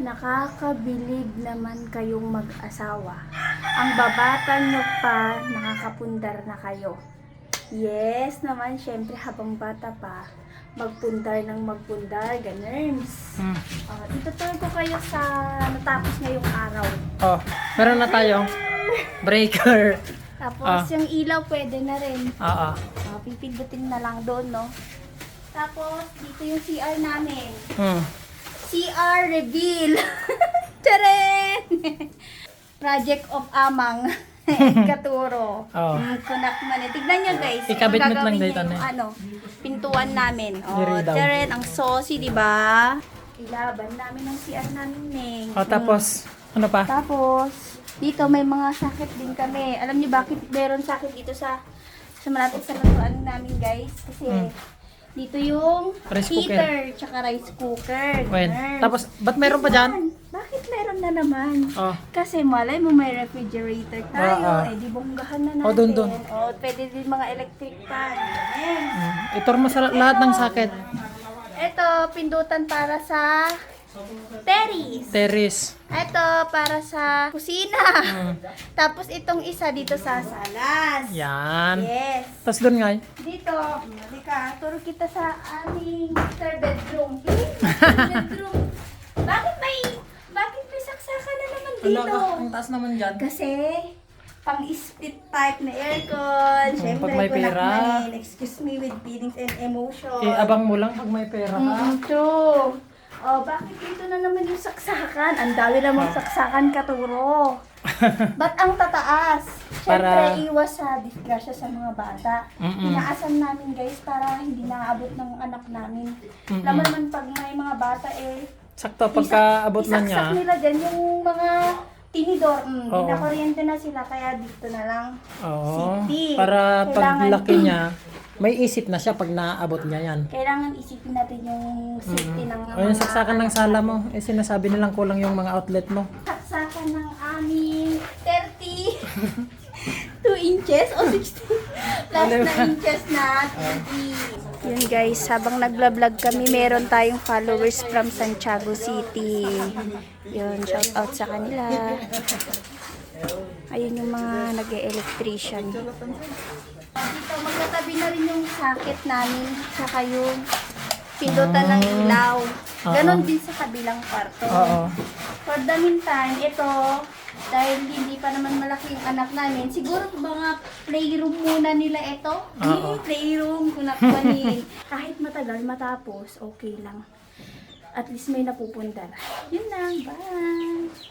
Nakakabilib naman kayong mag-asawa. Ang babata nyo pa, nakakapundar na kayo. Yes naman, syempre habang bata pa, magpundar ng magpundar, ganers. Hmm. Uh, itutur ko kayo sa natapos ngayong araw. Oh, meron na tayong breaker. Tapos Ah. yung ilaw pwede na rin. Oo. Uh, pipindutin na lang doon, no? Tapos, dito yung CR namin. Hmm. CR reveal. Taren! Project of Amang. Katuro. Oo. Mm, kunak man eh. Tignan nyo guys. Oh. Ikabit mo't lang dito, niya ne? ano, pintuan namin. Oh, taren, ang saucy, di ba? Ilaban namin ang CR namin, Neng. Oh, tapos, ano pa? Tapos, dito may mga sakit din kami. Alam niyo bakit meron sakit dito sa sa malapit sa lutuan namin, guys? Kasi Mm. Dito yung Rice cooker. heater tsaka rice cooker. Well, Ganun. tapos, ba't meron pa dyan? Bakit meron na naman? Oh. Kasi malay mo may refrigerator tayo, Oo. eh di bonggahan na natin. Oh, dun, dun. Oh, pwede din mga electric fan. Ganun. Itur mo sa lahat ng socket. Ito, pindutan para sa terrace. Terrace. Ito, para sa kusina. Hmm. Tapos itong isa dito sa salas. Yan. Yes. Tapos doon nga. Dito, halika, turo kita sa aming third bedroom. Eh, third bedroom. Bakit may, bakit may saksakan na naman dito? taas naman dyan. Kasi, pang split type na aircon. Siyempre, pag may pera. eh. Excuse me with feelings and emotion. Eh, abang mo lang pag may pera ka. Mm, true. Oh, bakit dito na naman yung saksakan? Ang dami namang saksakan katuro. Ba't ang tataas? Siyempre, Para- iwas sa disgrasya sa mga bata. Mm-mm. Inaasan namin guys para hindi naabot ng anak namin. Mm-mm. Alam mo naman pag may mga bata eh, Sakto, pagka abot na niya. isaksak nila dyan yung mga tinidor. Mm, Oo. Pinakuryente na sila kaya dito na lang. Oo. City. Para Kailangan- paglaki niya, may isip na siya pag naabot niya yan. Kailangan isipin natin yung safety ng O yung saksakan ng sala mo, eh sinasabi nilang kulang yung mga outlet mo. saksakan ng aming 30 2 inches o 60 plus na inches na 30 yun guys habang nagla-vlog kami meron tayong followers from Santiago City. Yun shout out sa kanila ayun yung mga nag-electrician dito magkatabi na rin yung socket namin saka yung pindutan ng ilaw ganon din sa kabilang kwarto Oo. For the meantime, ito, dahil hindi pa naman malaki yung anak namin, siguro mga playroom muna nila ito. Oo. Hmm, playroom, kunakwanin. Kahit matagal matapos, okay lang. At least may napupunta. Yun lang, bye!